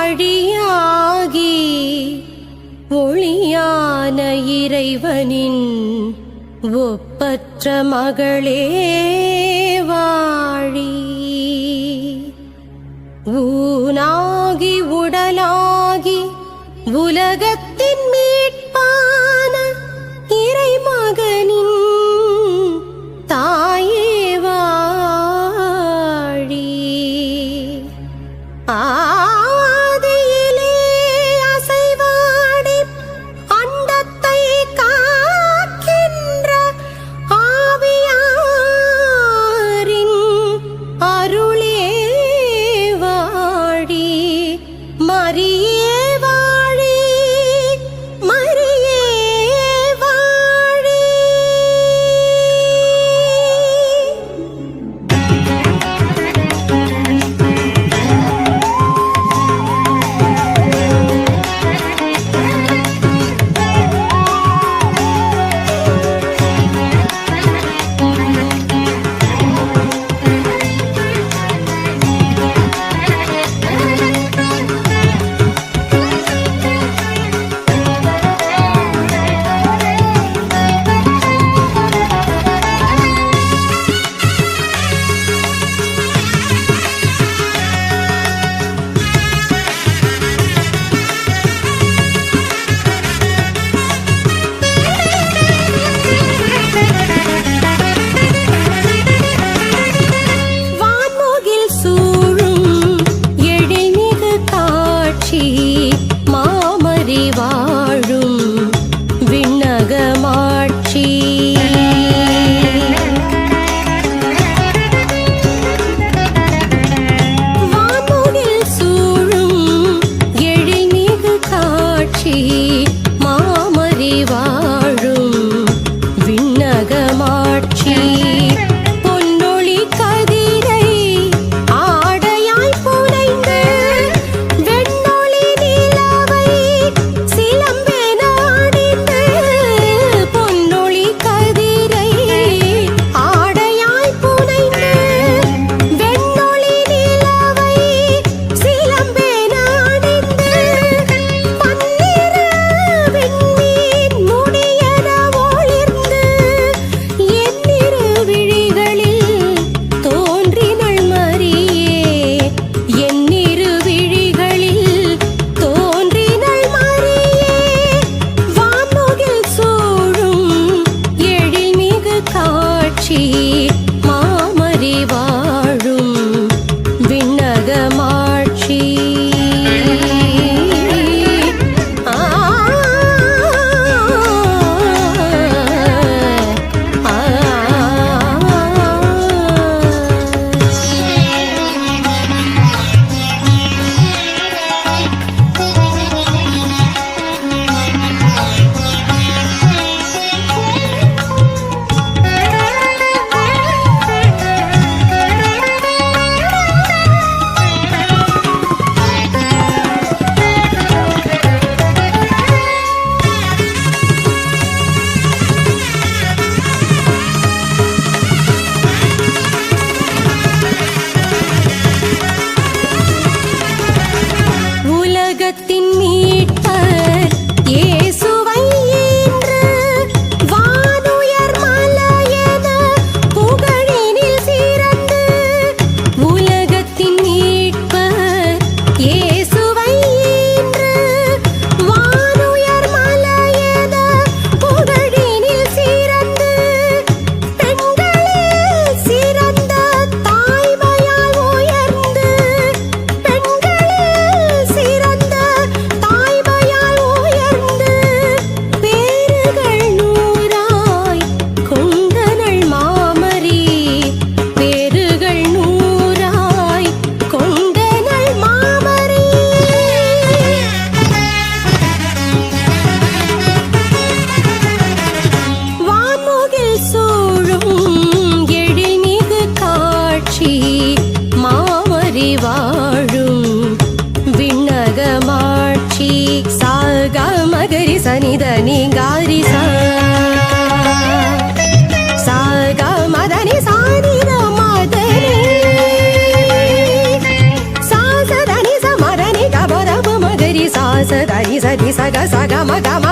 வழியாகி ஒளியான இறைவனின் ஒப்பற்ற மகளே வாழி. ஊனாகி உடலாகி உலகத்தின் i got my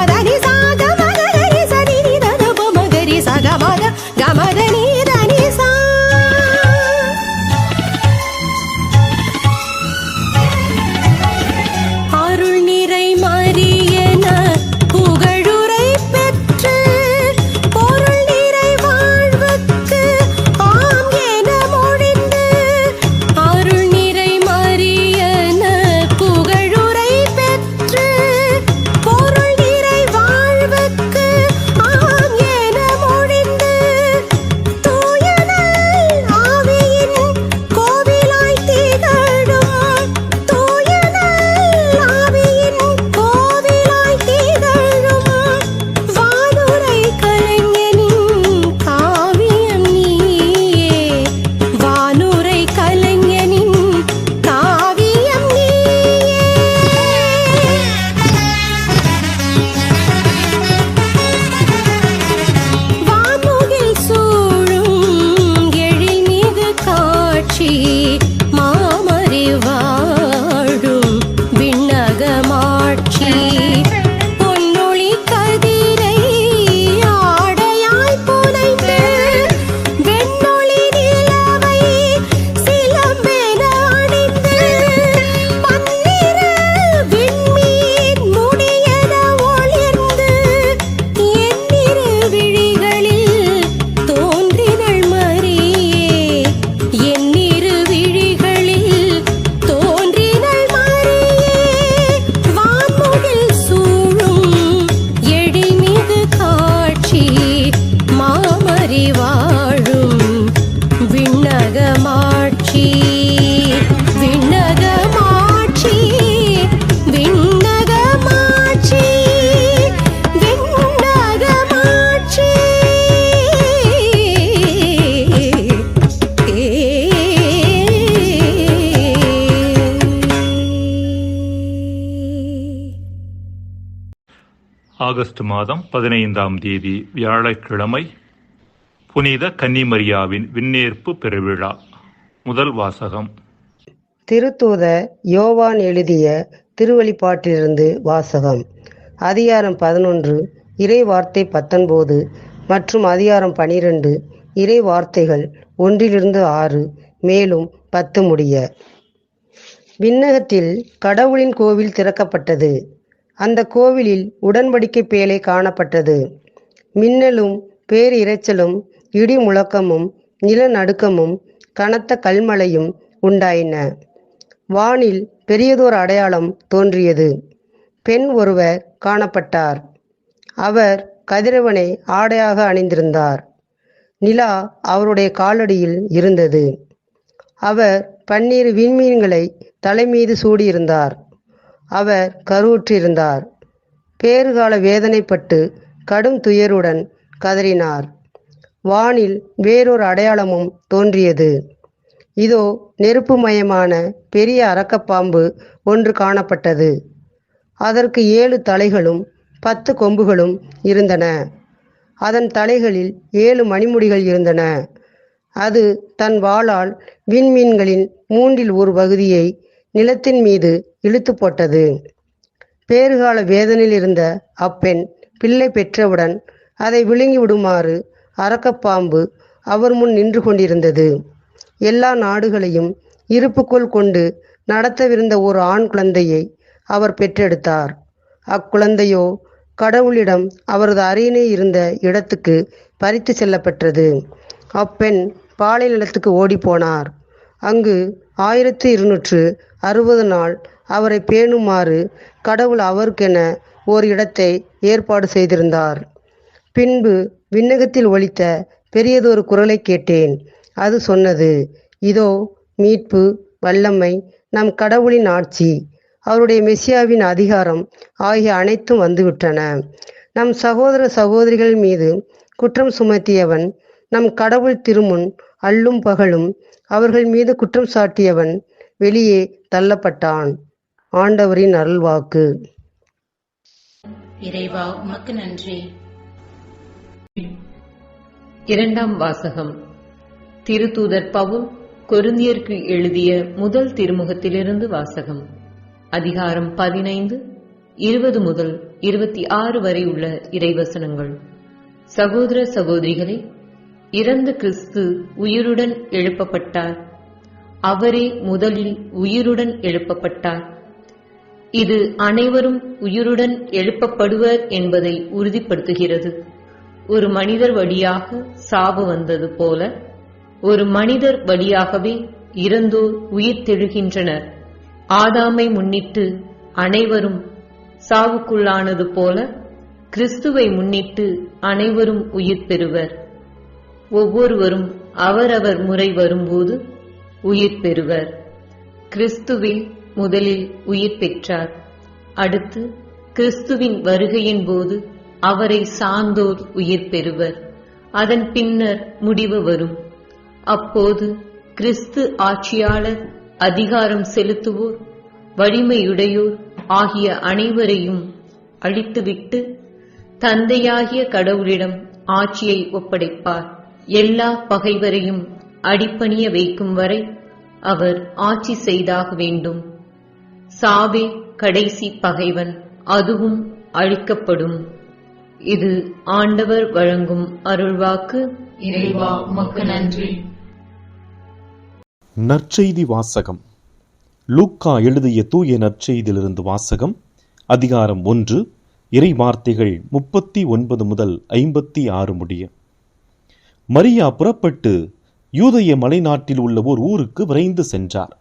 ஆகஸ்ட் மாதம் பதினைந்தாம் தேதி வியாழக்கிழமை புனித கன்னிமரியாவின் விண்ணேற்பு பெருவிழா. முதல் வாசகம். திருத்தூத யோவான் எழுதிய திருவழிபாட்டிலிருந்து வாசகம். அதிகாரம் பதினொன்று இறை வார்த்தை பத்தொன்பது மற்றும் அதிகாரம் பனிரெண்டு இறை வார்த்தைகள் ஒன்றிலிருந்து ஆறு மேலும் பத்து முடிய. விண்ணகத்தில் கடவுளின் கோவில் திறக்கப்பட்டது. அந்த கோவிலில் உடன்படிக்கை பேலை காணப்பட்டது. மின்னலும் பேரிரைச்சலும் இடி முழக்கமும் நிலநடுக்கமும் கனத்த கல்மழையும் உண்டாயின. வானில் பெரியதோர் அடையாளம் தோன்றியது. பெண் ஒருவர் காணப்பட்டார். அவர் கதிரவனை ஆடையாக அணிந்திருந்தார். நிலா அவருடைய காலடியில் இருந்தது. அவர் பன்னீர் விண்மீன்களை தலைமீது சூடியிருந்தார். அவர் கருவுற்றிருந்தார். பேறுகால வேதனைப்பட்டு கடும் துயருடன் கதறினார். வானில் வேறொரு அடையாளமும் தோன்றியது. இதோ நெருப்புமயமான பெரிய அரக்கப்பாம்பு ஒன்று காணப்பட்டது. அதற்கு ஏழு தலைகளும் பத்து கொம்புகளும் இருந்தன. அதன் தலைகளில் ஏழு மணிமுடிகள் இருந்தன. அது தன் வாளால் விண்மீன்களின் மூன்றில் ஒரு பகுதியை நிலத்தின் மீது இழுத்து போட்டது. பேறுகால வேதனையில் இருந்த அப்பெண் பிள்ளை பெற்றவுடன் அதை விழுங்கி விடுமாறு அரக்கப்பாம்பு அவர் முன் நின்று கொண்டிருந்தது. எல்லா நாடுகளையும் இருப்புக்குள் கொண்டு நடத்தவிருந்த ஒரு ஆண் குழந்தையை அவர் பெற்றெடுத்தார். அக்குழந்தையோ கடவுளிடம் அவரது அரியணை இருந்த இடத்துக்கு பறித்து செல்லப்பட்டது அப்பெண் பாலை நிலத்துக்கு ஓடிப்போனார். அங்கு ஆயிரத்தி இருநூற்று அறுபது நாள் அவரை பேணுமாறு கடவுள் அவருக்கென ஓர் இடத்தை ஏற்பாடு செய்திருந்தார். பின்பு விண்ணகத்தில் ஒலித்த பெரியதொரு குரலை கேட்டேன். அது சொன்னது இதோ மீட்பு வல்லமை நம் கடவுளின் ஆட்சி அவருடைய மெசியாவின் அதிகாரம் ஆகிய அனைத்தும் வந்துவிட்டன. நம் சகோதர சகோதரிகள் மீது குற்றம் சுமத்தியவன் நம் கடவுள் திருமுன் அல்லும் பகலும் அவர்கள் மீது குற்றம் சாட்டியவன் வெளியே தள்ளப்பட்டான். ஆண்டவரின் அருள்வாக்கு. இறைவா உமக்கு நன்றி. இரண்டாம் வாசகம். திருத்தூதர் பவுல் கொருந்தியருக்கு எழுதிய முதல் திருமுகத்திலிருந்து வாசகம். அதிகாரம் பதினைந்து இருபது முதல் இருபத்தி ஆறு வரை உள்ள இறைவசனங்கள். சகோதர சகோதரிகளே இறந்த கிறிஸ்து உயிருடன் எழுப்பப்பட்டார். அவரே முதலில் உயிருடன் எழுப்பப்பட்டார். இது அனைவரும் உயிருடன் எழுப்பப்படுவர் என்பதை உறுதிப்படுத்துகிறது. ஒரு மனிதர் வழியாக சாவு வந்தது போல ஒரு மனிதர் வழியாகவே இறந்தோர் உயிர் தெழுகின்றனர். ஆதாமை முன்னிட்டு அனைவரும் சாவுக்குள்ளானது போல கிறிஸ்துவை முன்னிட்டு அனைவரும் உயிர் பெறுவர். ஒவ்வொருவரும் அவரவர் முறை வரும்போது உயிர் பெறுவர். கிறிஸ்துவில் முதலில் உயிர் பெற்றார். அடுத்து கிறிஸ்துவின் வருகையின் போது அவரை சார்ந்தோர் உயிர் பெறுவர். அதன் பின்னர் முடிவு வரும். அப்போது கிறிஸ்து ஆட்சியாளர் அதிகாரம் செலுத்துவோர் வலிமையுடையோர் ஆகிய அனைவரையும் அழித்துவிட்டு தந்தையாகிய கடவுளிடம் ஆட்சியை ஒப்படைப்பார். எல்லா பகைவரையும் அடிப்பணிய வைக்கும் வரை அவர் ஆட்சி செய்தாக வேண்டும். சாவே கடைசி பகைவன் அதுவும் அழிக்கப்படும். இது ஆண்டவர் வழங்கும் அருள்வாக்கு. இறைவா உமக்கு நன்றி. நற்செய்தி வாசகம். லூக்கா எழுதிய தூய நற்செய்தியிலிருந்து வாசகம் அதிகாரம் ஒன்று இறை வார்த்தைகள் முப்பத்தி ஒன்பது முதல் ஐம்பத்தி ஆறு முடிய. மரியா புறப்பட்டு யூதய மலைநாட்டில் உள்ள ஓர் ஊருக்கு விரைந்து சென்றார்.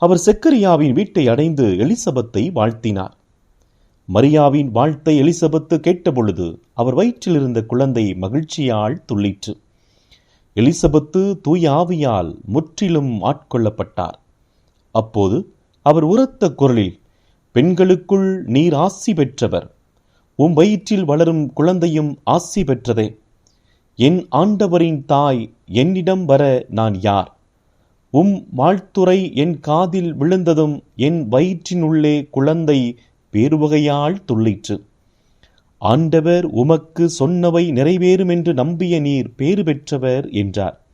அவர் செக்கரியாவின் வீட்டை அடைந்து எலிசபெத்தை வாழ்த்தினார். மரியாவின் வாழ்த்தை எலிசபெத்து கேட்டபொழுது அவர் வயிற்றில் இருந்த குழந்தை மகிழ்ச்சியால் துள்ளிற்று. எலிசபெத்து தூய ஆவியால் முற்றிலும் ஆட்கொள்ளப்பட்டார். அப்போது அவர் உரத்த குரலில் பெண்களுக்குள் நீர் ஆசி பெற்றவர். உம் வயிற்றில் வளரும் குழந்தையும் ஆசி பெற்றதே. என் ஆண்டவரின் தாய் என்னிடம் வர நான் யார்? உம் வாழ்த்துரை என் காதில் விழுந்ததும் என் வயிற்றினுள்ளே குழந்தை பேருவகையால் துள்ளிற்று. ஆண்டவர் உமக்கு சொன்னவை நிறைவேறும் என்று நம்பிய நீர் பேறு பெற்றவர் என்றார்.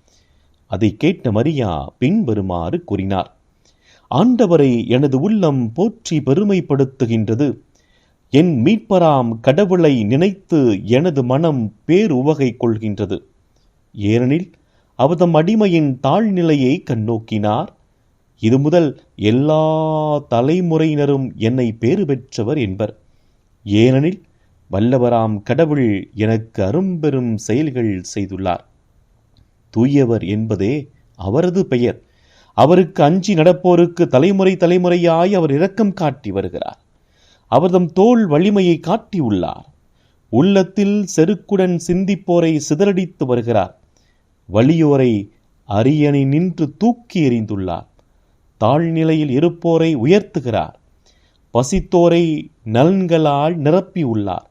அதை கேட்ட மரியா பின்வருமாறு கூறினார். ஆண்டவரை எனது உள்ளம் போற்றி பெருமைப்படுத்துகின்றது. என் மீட்பராம் கடவுளை நினைத்து எனது மனம் பேருவகை கொள்கின்றது. ஏனெனில் அவதம் அடிமையின் தாழ்நிலையை கண்ணோக்கினார். இது முதல் எல்லா தலைமுறையினரும் என்னை பேறு பெற்றவர் என்பர். ஏனெனில் வல்லவராம் கடவுள் எனக்கு அரும்பெரும் செயல்கள் செய்துள்ளார். தூயவர் என்பதே அவரது பெயர். அவருக்கு அஞ்சி நடப்போருக்கு தலைமுறை தலைமுறையாய் அவர் இரக்கம் காட்டி வருகிறார். அவர்தம் தோல் வலிமையை காட்டியுள்ளார். உள்ளத்தில் செருக்குடன் சிந்திப்போரை சிதறடித்து வருகிறார். வலியோரை அரியணை நின்று தூக்கி எறிந்துள்ளார். தாழ்நிலையில் இருப்போரை உயர்த்துகிறார். பசித்தோரை நலன்களால் நிரப்பியுள்ளார்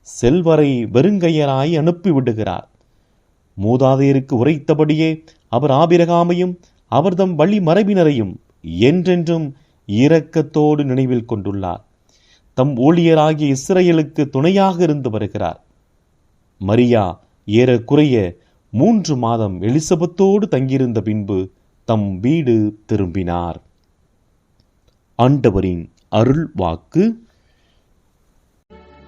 செல்வரை வெறுங்கையராய் அனுப்பிவிடுகிறார் மூதாதையருக்கு உரைத்தபடியே அவர் ஆபிரகாமையும் அவர்தம் வழி மரபினரையும் என்றென்றும் இரக்கத்தோடு நினைவில் கொண்டுள்ளார். தம் ஊழியராகிய இஸ்ரேலுக்கு துணையாக இருந்து வருகிறார். மரியா ஏறக்குறைய மூன்று மாதம் எலிசபெத்தோடு தங்கியிருந்த பின்பு தம் வீடு திரும்பினார். ஆண்டவரின் அருள் வாக்கு.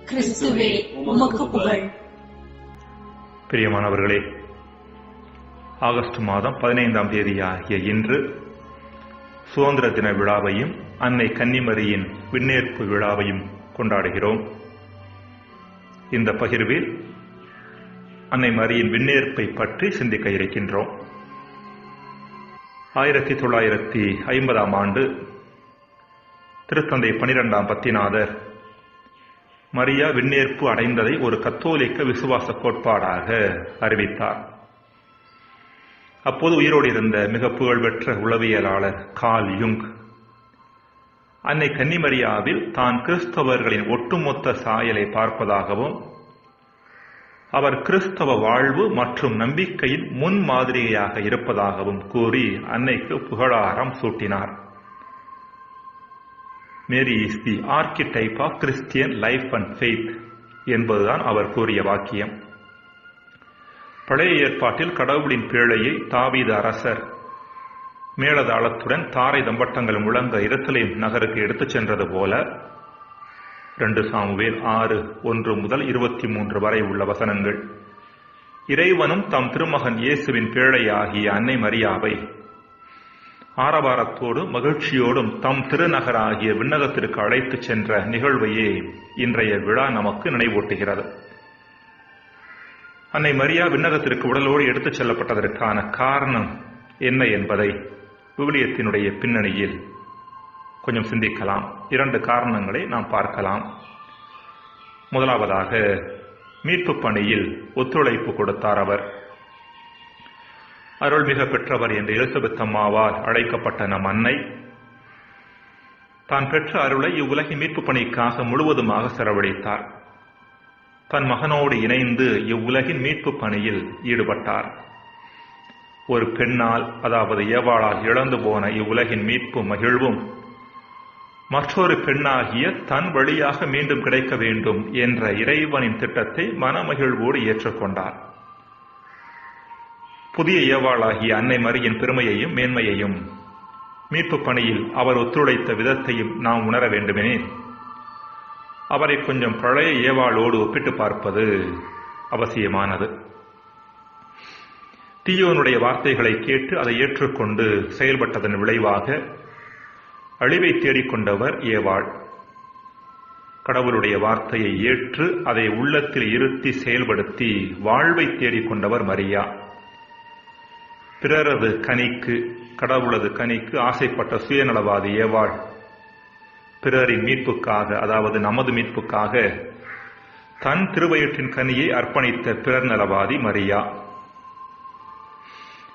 கிறிஸ்துவே உமக்கு புகழ். பிரியமானவர்களே ஆகஸ்ட் மாதம் பதினைந்தாம் தேதி ஆகிய இன்று சுதந்திர தின விழாவையும் அன்னை கன்னிமரியின் விண்ணேற்பு விழாவையும் கொண்டாடுகிறோம். இந்த பகிர்வில் அன்னை மரியின் விண்ணேற்பை பற்றி சிந்திக்க இருக்கின்றோம். ஆயிரத்தி தொள்ளாயிரத்தி ஐம்பதாம் ஆண்டு திருத்தந்தை பனிரெண்டாம் பத்திநாதர் மரியா விண்ணேற்பு அடைந்ததை ஒரு கத்தோலிக்க விசுவாச கோட்பாடாக அறிவித்தார். அப்போது உயிரோடு இருந்த மிக புகழ்பெற்ற உளவியலாளர் கால் யுங் அன்னை கன்னிமரியாவில் தான் கிறிஸ்தவர்களின் ஒட்டுமொத்த சாயலை பார்ப்பதாகவும் அவர் கிறிஸ்தவ வாழ்வு மற்றும் நம்பிக்கையின் முன்மாதிரியாக இருப்பதாகவும் கூறி அன்னைக்கு புகழாரம் சூட்டினார். Mary is the archetype of Christian life and faith என்பதுதான் அவர் கூறிய வாக்கியம். பழைய ஏற்பாட்டில் கடவுளின் பேழையை தாவீது அரசர் மேளதாளத்துடன் தாரை தம்பட்டங்கள் முழங்க எருசலேம் நகருக்கு எடுத்துச் சென்றது போல ரெண்டு சாமுவேல் ஆறு ஒன்று முதல் இருபத்தி மூன்று வரை உள்ள வசனங்கள். இறைவனும் தம் திருமகன் இயேசுவின் பேழையாகிய அன்னை மரியாவை ஆரவாரத்தோடும் மகிழ்ச்சியோடும் தம் திருநகராகிய விண்ணகத்திற்கு அழைத்துச் சென்ற நிகழ்வையே இன்றைய விழா நமக்கு நினைவூட்டுகிறது. அன்னை மரியா விண்ணகத்திற்கு உடலோடு எடுத்துச் செல்லப்பட்டதற்கான காரணம் என்ன என்பதை விவிலியத்தினுடைய பின்னணியில் கொஞ்சம் சிந்திக்கலாம். இரண்டு காரணங்களை நாம் பார்க்கலாம். முதலாவதாக மீட்பு பணியில் ஒத்துழைப்பு கொடுத்தார் அவர். அருள்மிக பெற்றவர் என்று எலிசபெத் அம்மாவால் அழைக்கப்பட்ட நம் அன்னை. தான் பெற்ற அருளை இவ்வுலகின் மீட்பு பணிக்காக முழுவதுமாக செலவழித்தார். தன் மகனோடு இணைந்து இவ்வுலகின் மீட்பு பணியில் ஈடுபட்டார். ஒரு பெண்ணால் அதாவது ஏவாளால் இழந்து போன இவ்வுலகின் மீட்பு மகிழ்வும் மற்றொரு பெண்ணாகிய தன் வழியாக மீண்டும் கிடைக்க வேண்டும் என்ற இறைவனின் திட்டத்தை மனமகிழ்வோடு ஏற்றுக்கொண்டார். புதிய ஏவாளாகிய அன்னை மரியின் பெருமையையும் மேன்மையையும் மீட்பு பணியில் அவர் ஒத்துழைத்த விதத்தையும் நாம் உணர வேண்டுமே அவரை கொஞ்சம் பழைய ஏவாளோடு ஒப்பிட்டு பார்ப்பது அவசியமானது. தீயோனுடைய வார்த்தைகளை கேட்டு அதை ஏற்றுக்கொண்டு செயல்பட்டதன் விளைவாக அழிவை தேடிக்கொண்டவர் ஏவாள். கடவுளுடைய வார்த்தையை ஏற்று அதை உள்ளத்தில் இருத்தி செயல்படுத்தி வாழ்வை தேடிக்கொண்டவர் மரியா. பிறரது கனிக்கு கடவுளது கனிக்கு ஆசைப்பட்ட சுயநலவாதி ஏவாள். பிறரின் மீட்புக்காக அதாவது நமது மீட்புக்காக தன் திருவயிற்றின் கனியை அர்ப்பணித்த பிறர் நலவாதி மரியா.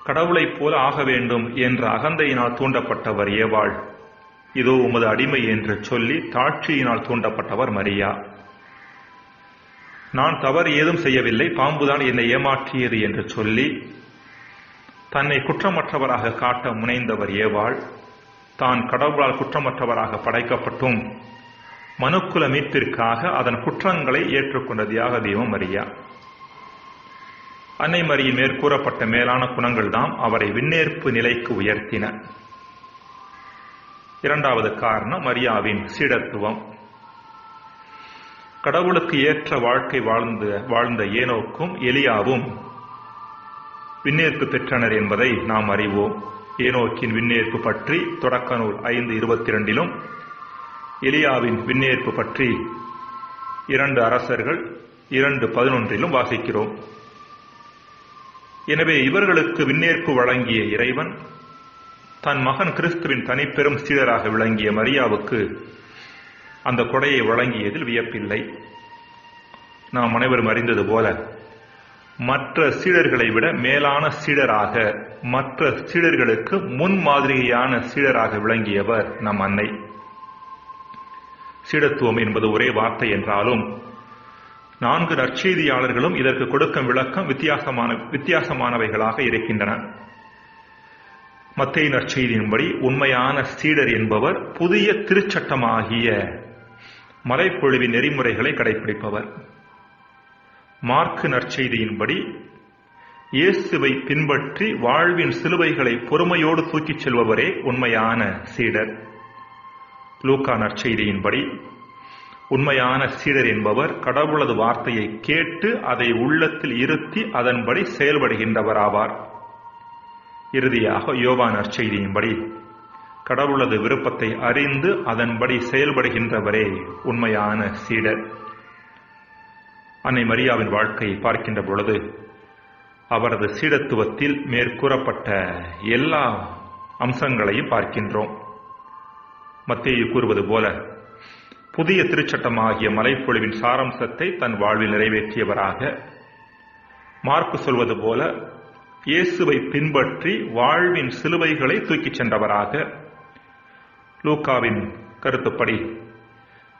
கடவுளைப் போல ஆக வேண்டும் என்ற அகந்தையினால் தூண்டப்பட்டவர் ஏவாள். இதோ உமது அடிமை என்று சொல்லி தாட்சியினால் தூண்டப்பட்டவர் மரியா. நான் தவறு ஏதும் செய்யவில்லை பாம்புதான் என்னை ஏமாற்றியது என்று சொல்லி தன்னை குற்றமற்றவராக காட்ட முனைந்தவர் ஏவாள். தான் கடவுளால் குற்றமற்றவராக படைக்கப்பட்டும் மனுக்குல மீட்பிற்காக அதன் குற்றங்களை ஏற்றுக்கொண்ட தியாக தெய்வம் மரியா. அன்னை மரியின் மேற்கூறப்பட்ட மேலான குணங்கள் தாம் அவரை விண்ணேற்பு நிலைக்கு உயர்த்தின. இரண்டாவது காரணம் மரியாவின் சீடத்துவம். கடவுளுக்கு ஏற்ற வாழ்க்கை வாழ்ந்த வாழ்ந்த ஏனோக்கும் எலியாவும் விண்ணேற்பு பெற்றனர் என்பதை நாம் அறிவோம். ஏனோக்கின் விண்ணேற்பு பற்றி தொடக்க நூல் ஐந்து இருபத்தி இரண்டிலும் எலியாவின் விண்ணேற்பு பற்றி இரண்டு அரசர்கள் இரண்டு பதினொன்றிலும் வாசிக்கிறோம். எனவே இவர்களுக்கு விண்ணேற்பு வழங்கிய இறைவன் தன் மகன் கிறிஸ்துவின் தனிப்பெரும் சீடராக விளங்கிய மரியாவுக்கு அந்த கொடையை வழங்கியதில் வியப்பில்லை. நாம் அனைவரும் அறிந்தது போல மற்ற சீடர்களை விட மேலான சீடராக மற்ற சீடர்களுக்கு முன்மாதிரியான சீடராக விளங்கியவர் நம் அன்னை. சீடத்துவம் என்பது ஒரே வார்த்தை என்றாலும் நான்கு நற்செய்தியாளர்களும் இதற்கு கொடுக்கும் விளக்கம் வித்தியாசமான வித்தியாசமானவைகளாக இருக்கின்றன. மத்திய நற்செய்தியின்படி உண்மையான சீடர் என்பவர் புதிய திருச்சட்டமாகிய மலைப்பொழிவின் நெறிமுறைகளை கடைபிடிப்பவர் மார்க்கு நற்செய்தியின்படி இயேசுவை பின்பற்றி வாழ்வின் சிலுவைகளை பொறுமையோடு தூக்கிச் செல்பவரே உண்மையான சீடர். லூக்கா நற்செய்தியின்படி உண்மையான சீடர் என்பவர் கடவுளது வார்த்தையை கேட்டு அதை உள்ளத்தில் இருத்தி அதன்படி செயல்படுகின்றவராவார். இறுதியாக யோவா நற்செய்தியின்படி கடவுளது விருப்பத்தை அறிந்து அதன்படி செயல்படுகின்றவரே உண்மையான சீடர். அன்னை மரியாவின் வாழ்க்கையை பார்க்கின்ற பொழுது அவரது சீடத்துவத்தில் மேற்கூறப்பட்ட எல்லா அம்சங்களையும் பார்க்கின்றோம். மத்தியை கூறுவது போல புதிய திருச்சட்டமாகிய மலைப்பொழிவின் சாரம்சத்தை தன் வாழ்வில் நிறைவேற்றியவராக மார்க்கு சொல்வது போல இயேசுவை பின்பற்றி வாழ்வின் சிலுவைகளை தூக்கிச் சென்றவராக. லூக்காவின் கருத்துப்படி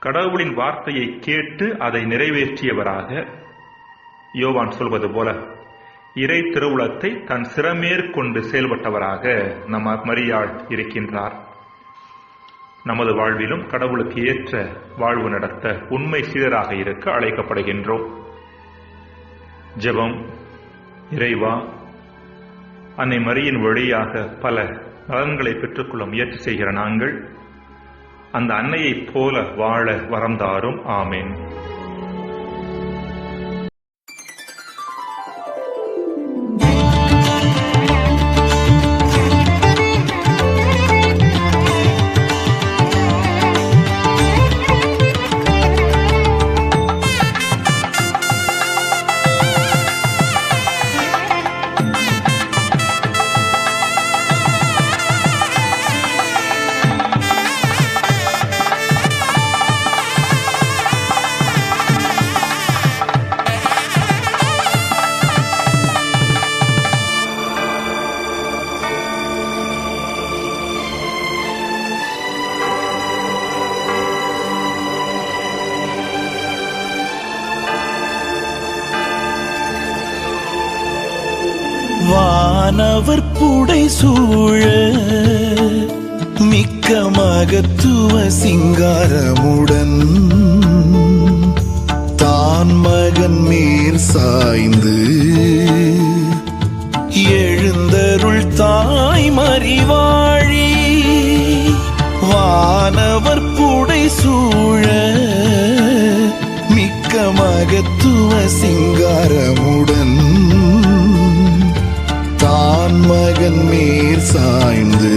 கடவுளின் வார்த்தையை கேட்டு அதை நிறைவேற்றியவராக. யோவான் சொல்வது போல இறை திருவுளத்தை தன் சிறமேற்கொண்டு செயல்பட்டவராக நம்ம மரியாள் இருக்கின்றார். நமது வாழ்விலும் கடவுளுக்கு ஏற்ற வாழ்வு நடத்த உண்மை சீடராக இருக்க அழைக்கப்படுகின்றோம். ஜெபம் இறைவா அன்னை மரியின் வழியாக பல நலன்களை பெற்றுக்கொள்ள முயற்சி செய்கிற நாங்கள் அந்த அன்னையைப் போல வாழ வரந்தாரும் ஆமேன். வானவர் புடை சூழ மிக்க மகத்துவ சிங்காரமுடன் தான் மகன் மேற் சாய்ந்து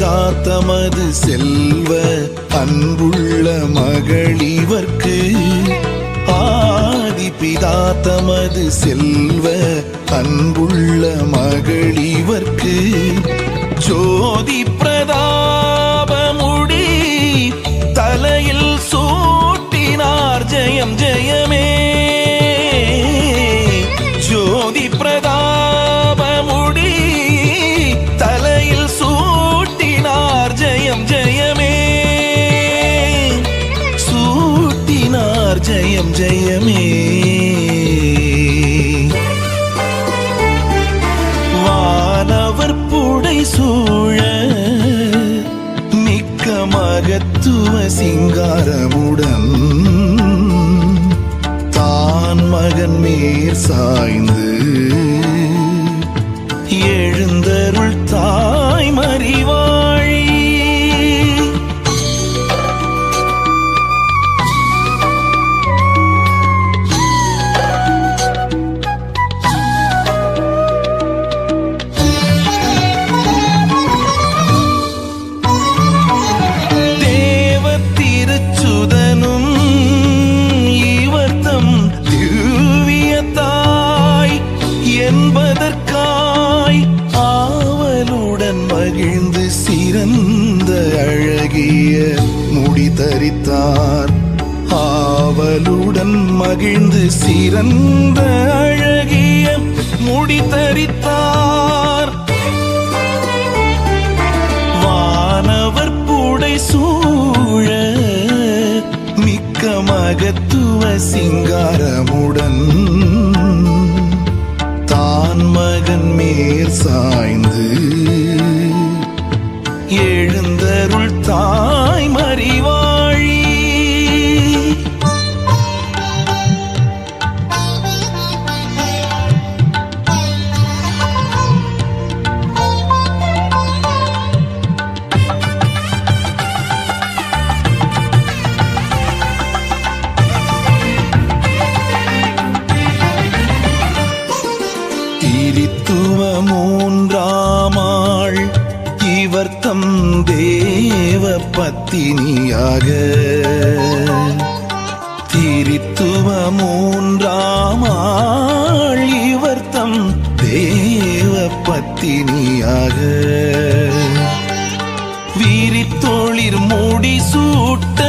தமது செல்வ அன்புள்ள மகளிவர்க்கு ஆதிபிதா தமது செல்வ அன்புள்ள மகளிவர்க்கு ஜோதி பிர பருவ சிங்காரமுடன் தான் மகன் மேற் சாய்ந்து அழைத்தார் ஆவலுடன் மகிழ்ந்து சிறந்த அழகிய முடி தரித்தார். வானவர் புடை சூழ மிக்க மகத்துவ சிங்காரமுடன் தான் மகன் மேற் சாய்ந்து எழுந்தருள் தான் மாமாள் இவர் தம் தேவ பத்தினியாக. திருத்துவ மூன்றாமாள் இவர் தம் தேவ பத்தினியாக. வீரித்தோளிர் மூடி சூட்ட